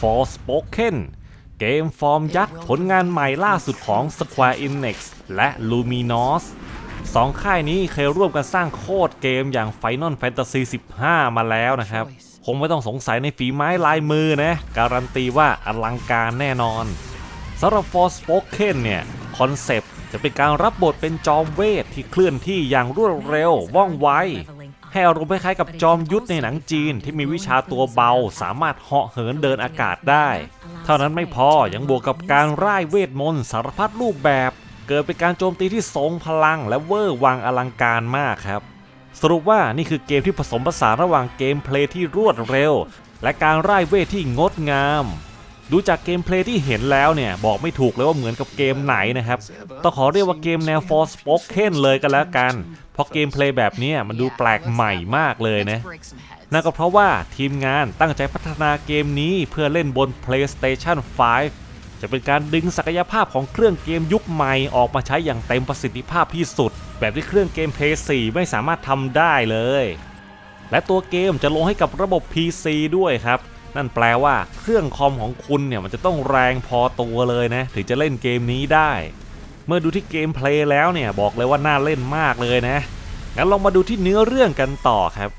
Forspoken เกมฟอร์มยักษ์ผลงานใหม่ล่าสุดของ Square Enix และ Luminos สองค่ายนี้เคยร่วมกันสร้างโคตรเกมอย่าง Final Fantasy 15 มาแล้วนะครับ คงไม่ต้องสงสัยในฝีไม้ลายมือนะ การันตีว่าอลังการแน่นอนสำหรับ Forspoken เนี่ย คอนเซปต์จะเป็นการรับบทเป็นจอมเวทที่เคลื่อนที่อย่างรวดเร็วว่องไว ให้อารมณ์คล้ายๆกับจอมยุทธในหนังจีนที่มีวิชาตัวเบาสามารถเหาะเหินเดินอากาศได้ เท่านั้นไม่พอยังบวกกับการร่ายเวทมนต์สารพัดรูปแบบ เกิดเป็นการโจมตีที่ทรงพลังและเวอร์วังอลังการมากครับ สรุปว่านี่คือเกมที่ผสมผสานระหว่างเกมเพลย์ที่รวดเร็ว และการร่ายเวทที่งดงามดูจากเกมเพลย์ที่เห็นแล้วเนี่ย บอกไม่ถูกเลยว่าเหมือนกับเกมไหนนะครับ ต้องขอเรียกว่าเกมแนว Forspoken เลยกันแล้วกัน เพราะเกมเพลย์แบบเนี้ยมันดูแปลกใหม่มากเลยนะ นั่นก็เพราะว่าทีมงานตั้งใจพัฒนาเกมนี้เพื่อเล่นบน PlayStation 5 จะเป็นการดึงศักยภาพของเครื่องเกมยุคใหม่ออกมาใช้อย่างเต็มประสิทธิภาพที่สุด แบบที่เครื่องเกม Play 4ไม่สามารถทำได้เลย และตัวเกมจะลงให้กับระบบ PC ด้วยครับนั่นแปลว่าเครื่องคอมของคุณเนี่ยมันจะต้องแรงพอตัวเลยนะ ถึงจะเล่นเกมนี้ได้ เมื่อดูที่เกมเพลย์แล้วเนี่ยบอกเลยว่าน่าเล่นมากเลยนะ งั้นลองมาดูที่เนื้อเรื่องกันต่อครับ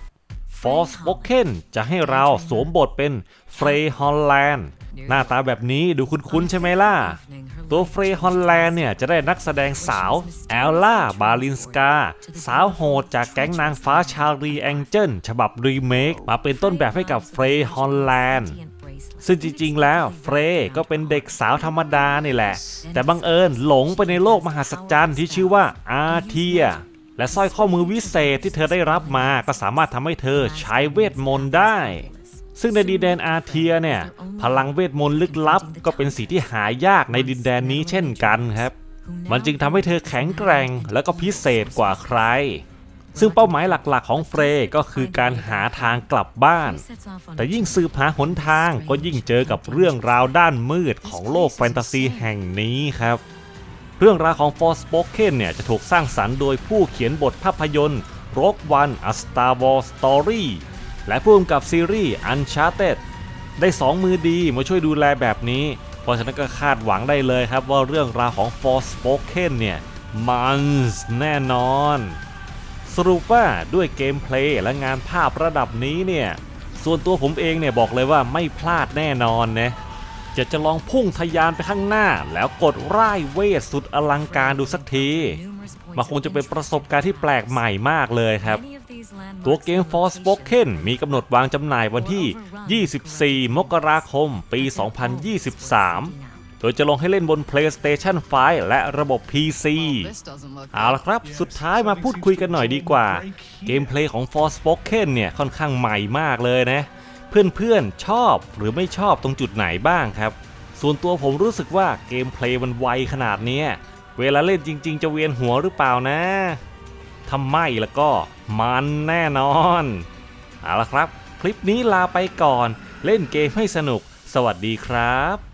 Forspoken จะให้เราสวมบทเป็นเฟรย์ฮอลแลนด์หน้าตาแบบนี้ดูคุ้นๆใช่ไหมล่ะ ตัวเฟรย์ฮอลแลนด์เนี่ยจะได้นักแสดงสาวแอลล่าบาลินสกา สาวโหดจากแก๊งนางฟ้าชารีแองเจิลฉบับรีเมคมาเป็นต้นแบบให้กับเฟรย์ฮอลแลนด์ ซึ่งจริงๆ แล้วเฟรย์ก็เป็นเด็กสาวธรรมดานี่แหละ แต่บังเอิญหลงไปในโลกมหัศจรรย์ที่ชื่อว่าอาเทีย และสร้อยข้อมือวิเศษที่เธอได้รับมาก็สามารถทำให้เธอใช้เวทมนต์ได้ ซึ่งในดินแดนอาเทียเนี่ย พลังเวทมนต์ลึกลับ ก็เป็นสิ่งที่หายากในดินแดนนี้เช่นกันครับ มันจึงทำให้เธอแข็งแกร่งและก็พิเศษกว่าใคร ซึ่งเป้าหมายหลักๆของเฟรก็คือการหาทางกลับบ้าน แต่ยิ่งสืบหาหนทางก็ยิ่งเจอกับเรื่องราวด้านมืดของโลกแฟนตาซีแห่งนี้ครับ เรื่องราวของ Forspoken เนี่ยจะถูกสร้างสรรค์โดยผู้เขียนบทภาพยนตร์ Rogue One A Star Wars Story และผู้กำกับซีรีส์ Uncharted ได้สองมือดีมาช่วยดูแลแบบนี้ เพราะฉะนั้นก็คาดหวังได้เลยครับว่าเรื่องราวของ Forspoken เนี่ยมันแน่นอน รุปว่าด้วยเกมเพลย์และงานภาพระดับนี้เนี่ย ส่วนตัวผมเองเนี่ยบอกเลยว่าไม่พลาดแน่นอนนะจะจะลองพุ่งทะยานไปข้างหน้า แล้วกดร่ายเวทสุดอลังการดูสักทีมันคงจะเป็นประสบการณ์ที่แปลกใหม่มากเลยครับ ตัวเกม Forspoken มีกำหนดวางจำหน่ายวันที่ 24 มกราคม ปี 2023 โดยจะลงให้เล่นบน PlayStation 5 และระบบ PC เอาละครับ สุดท้ายมาพูดคุยกันหน่อยดีกว่า เกมเพลย์ของ Forspoken เนี่ยค่อนข้างใหม่มากเลยนะ เพื่อนๆ ชอบหรือไม่ชอบตรงจุดไหนบ้างครับ ส่วนตัวผมรู้สึกว่าเกมเพลย์มันไวขนาดเนี้ยเวลาเล่นจริง ๆ จะเวียนหัวหรือเปล่านะถ้าไม่แล้วก็มันแน่นอนเอาละครับ คลิปนี้ลาไปก่อน เล่นเกมให้สนุก สวัสดีครับ